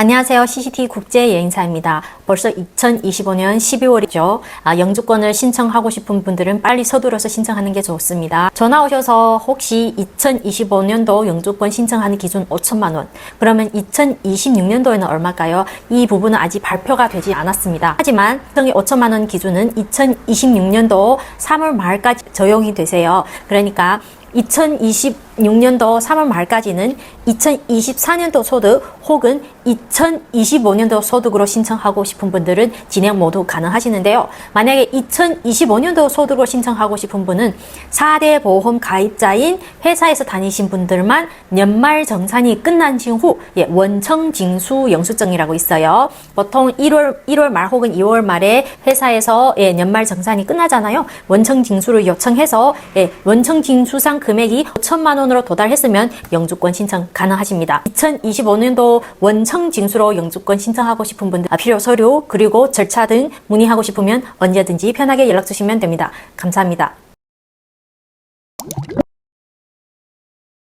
안녕하세요. CCT 국제 여행사입니다. 벌써 2025년 12월이죠. 아, 영주권을 신청하고 싶은 분들은 빨리 서둘러서 신청하는 게 좋습니다. 전화 오셔서 혹시 2025년도 영주권 신청하는 기준 5천만 원. 그러면 2026년도에는 얼마일까요? 이 부분은 아직 발표가 되지 않았습니다. 하지만 등의 5천만 원 기준은 2026년도 3월 말까지 적용이 되세요. 그러니까 2026년도 3월 말까지는 2024년도 소득 혹은 2025년도 소득으로 신청하고 싶은 분들은 진행 모두 가능하시는데요. 만약에 2025년도 소득으로 신청하고 싶은 분은 4대 보험 가입자인 회사에서 다니신 분들만 연말 정산이 끝난 후 예, 원청 징수 영수증이라고 있어요. 보통 1월 1월 말 혹은 2월 말에 회사에서 예, 연말 정산이 끝나잖아요. 원청 징수를 요청해서 예, 원청 징수상 금액이 5천만 원으로 도달했으면 영주권 신청 가능하십니다. 2025년도 원청 징수로 영주권 신청하고 싶은 분들 아, 필요 서류 그리고 절차 등 문의하고 싶으면 언제든지 편하게 연락 주시면 됩니다. 감사합니다.